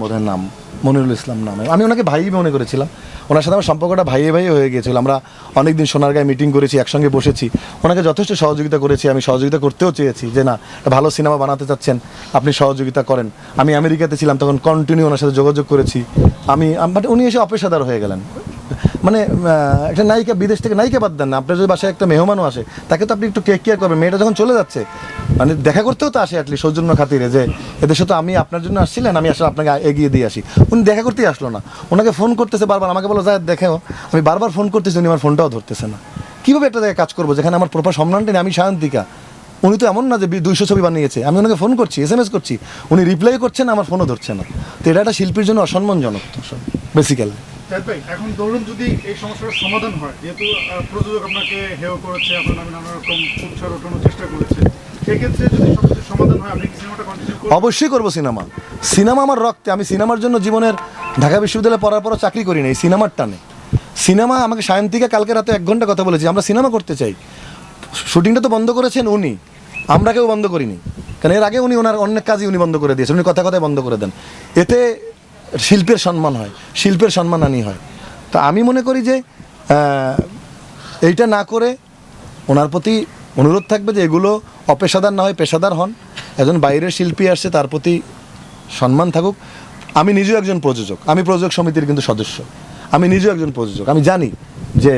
বোধহয় নাম, মনিরুল ইসলাম নামে। আমি ওনাকে ভাই মনে করেছিলাম। ওনার সাথে আমার সম্পর্কটা ভাইয়ে ভাইয়ে হয়ে গিয়েছিল। আমরা অনেকদিন সোনারগাঁয়ে মিটিং করেছি, একসঙ্গে বসেছি। ওনাকে যথেষ্ট সহযোগিতা করেছি, আমি সহযোগিতা করতেও চেয়েছি যে, না ভালো সিনেমা বানাতে চাচ্ছেন, আপনি সহযোগিতা করেন। আমি আমেরিকাতে ছিলাম, তখন কন্টিনিউ ওনার সাথে যোগাযোগ করেছি। আমি বাট উনি এসে অপেশাদার হয়ে গেলেন। মানে একটা নায়িকা, বিদেশ থেকে নায়িকা বাদ দেন না। আপনার যদি বাসায় একটা মেহমানও আসে, তাকে তো আপনি একটু টেক কেয়ার করবেন। মেয়েটা যখন চলে যাচ্ছে মানে দেখা করতেও তো আসে অ্যাটলিস্ট সৌজন্য খাতিরে যে, এদেশে তো আমি আপনার জন্য আসছিলেন, আমি আসলে আপনাকে এগিয়ে দিয়ে আসি। উনি দেখা করতেই আসলো না। ওনাকে ফোন করতেছে বারবার। আমাকে বলো যায় দেখেও, আমি বারবার ফোন করতেছি, উনি আমার ফোনটাও ধরতেছে না। কীভাবে একটা জায়গায় কাজ করব, যেখানে আমার প্রপার সম্মানটা নেই? আমি শান্তিকা। উনি তো এমন না যে দুইশো ছবি বানিয়েছে। আমি ওনাকে ফোন করছি এস এম এস করছি। উনি রিপ্লাই করছেন আমার ফোনও ধরছে না। তো এটা একটা শিল্পীর জন্য অসম্মানজনক বেসিক্যালি এখন ধরুন যদি এই সমস্যার সমাধান হয়, যেহেতু প্রযোজক আপনাকে হেয় করেছে, আপনার নামে নানা রকম উৎসাহ ওঠানোর চেষ্টা করেছে, সেক্ষেত্রে যদি সমাধান হয়, আপনি অবশ্যই করব সিনেমা। সিনেমা আমার রক্তে। আমি সিনেমার জন্য জীবনের ঢাকা বিশ্ববিদ্যালয়ে পড়ার পরও চাকরি করি নাই, সিনেমার টানে। সিনেমা আমাকে সায়ন্তিকা কালকে রাতে এক ঘণ্টা কথা বলেছি, আমরা সিনেমা করতে চাই। শুটিংটা তো বন্ধ করেছেন উনি। আমরা কেউ বন্ধ করিনি। কারণ এর আগে উনি ওনার অনেক কাজই উনি বন্ধ করে দিয়েছেন, উনি কথা কথায় বন্ধ করে দেন। এতে শিল্পের সম্মান হয়, শিল্পের সম্মানহানি হয়। তো আমি মনে করি যে এইটা না করে ওনার প্রতি অনুরোধ থাকবে যে এগুলো অপেশাদার না হয়, পেশাদার হন। একজন বাইরের শিল্পী আসছে, তার প্রতি সম্মান থাকুক। আমি নিজেও একজন প্রযোজক। আমি প্রযোজক সমিতির কিন্তু সদস্য। আমি নিজেও একজন প্রযোজক। আমি জানি যে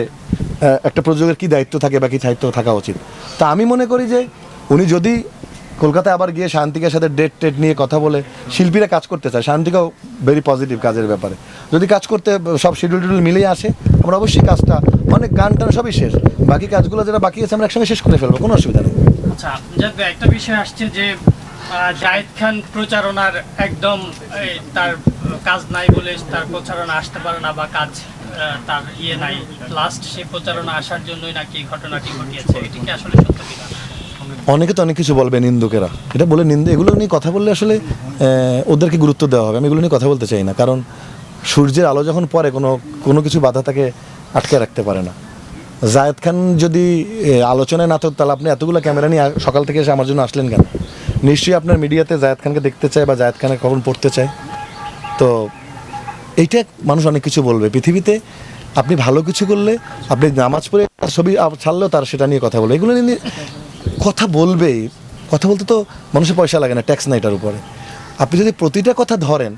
একটা প্রযোজকের কী দায়িত্ব থাকে বা কী দায়িত্ব থাকা উচিত। তা আমি মনে করি যে, উনি যদি কলকাতায় আবার গিয়ে শান্তিকার সাথে ডেট টেট নিয়ে কথা বলে শিল্পীরা কাজ করতে চায়। শান্তিকাও ভেরি পজিটিভ কাজের ব্যাপারে। যদি কাজ করতে, সব শিডিউল টিডিউল মিলেই আসে, আমরা অবশ্যই কাজটা, অনেক গান টান সবই শেষ। বাকি কাজগুলো যেটা বাকি আছে, আমরা একসঙ্গে শেষ করে ফেলব, কোনো অসুবিধা নেই। আচ্ছা একটা বিষয় আসছে যে জায়েদ খান প্রচারণার একদম তার কাজ নাই বলে তার প্রচারণা আসতে পারে না বা কাজ তার ইয়ে নাই। লাস্ট সেই প্রচারণা আসার জন্যই নাকি ঘটনাটি ঘটিয়েছে, এটি কি আসলে সত্য কিনা? অনেকে তো অনেক কিছু বলবে নিন্দুকেরা। এটা বলে নিন্দু এগুলো নিয়ে কথা বললে আসলে ওদেরকে গুরুত্ব দেওয়া হবে। আমি এগুলো নিয়ে কথা বলতে চাই না, কারণ সূর্যের আলো যখন পড়ে, কোনো কোনো কিছু বাধা তাকে আটকে রাখতে পারে না। জায়েদ খান যদি আলোচনায় না থাকতো তাহলে আপনি এতগুলো ক্যামেরা নিয়ে সকাল থেকে এসে আমার জন্য আসলেন কেন? নিশ্চয়ই আপনার মিডিয়াতে জায়দ খানকে দেখতে চায় বা জায়েদ খানের কখন পড়তে চায়। তো, এইটা মানুষ অনেক কিছু বলবে। পৃথিবীতে আপনি ভালো কিছু করলে, আপনি নামাজ পড়ে ছবি ছাড়লেও তার সেটা নিয়ে কথা বলবে। এগুলো নিয়ে কথা বলবেই কথা বলতে তো মানুষের পয়সা লাগে না ট্যাক্স নাই এটার উপরে। আপনি যদি প্রতিটা কথা ধরেন,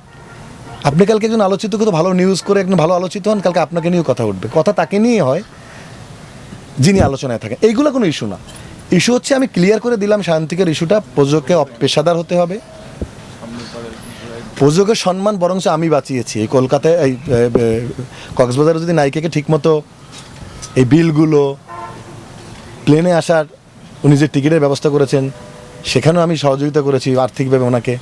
আপনি কালকে একজন আলোচিত, কত ভালো নিউজ করে একজন ভালো আলোচিত হন, কালকে আপনাকে নিয়েও কথা উঠবে। কথা তাকে নিয়ে হয়, যিনি আলোচনায় থাকেন। এইগুলো কোনো ইস্যু না। ইস্যু হচ্ছে আমি ক্লিয়ার করে দিলাম শান্তিকের ইস্যুটা প্রযোজককে অপ- পেশাদার হতে হবে। প্রযোজকের সম্মান বরঞ্চ আমি বাঁচিয়েছি। এই কলকাতায়, এই কক্সবাজারে যদি নায়িকাকে ঠিকমতো এই বিলগুলো প্লেনে আসার উনি যে টিকিটের ব্যবস্থা করেছেন, সেখানেও আমি সহযোগিতা করেছি আর্থিকভাবে ওনাকে।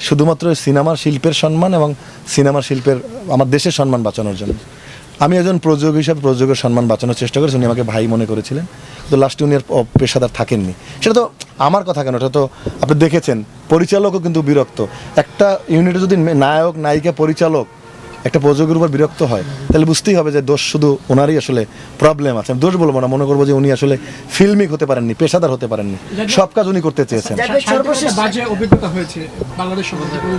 শুধুমাত্র সিনেমার শিল্পের সম্মান এবং সিনেমার শিল্পের, আমার দেশের সম্মান বাঁচানোর জন্য। আমি একজন প্রযোজক হিসাবে প্রযোজকের সম্মান বাঁচানোর চেষ্টা করেছি, উনি আমাকে ভাই মনে করেছিলেন। তো লাস্টে উনি আর পেশাদার থাকেননি। সেটা তো আমার কথা কেন? ওটা তো আপনি দেখেছেন। পরিচালকও কিন্তু বিরক্ত। একটা ইউনিটে যদি নায়ক, নায়িকা, পরিচালক একটা প্রযোগের উপর বিরক্ত হয় তাহলে বুঝতেই হবে যে দোষ শুধু ওনারই আসলে প্রবলেম আছে। আমি দোষ বলব না মনে করব যে উনি আসলে ফিল্মিক হতে পারেননি পেশাদার হতে পারেননি। সব কাজ উনি করতে চেয়েছেন। বাজে অভিজ্ঞতা হয়েছে বাংলাদেশ সম্বন্ধে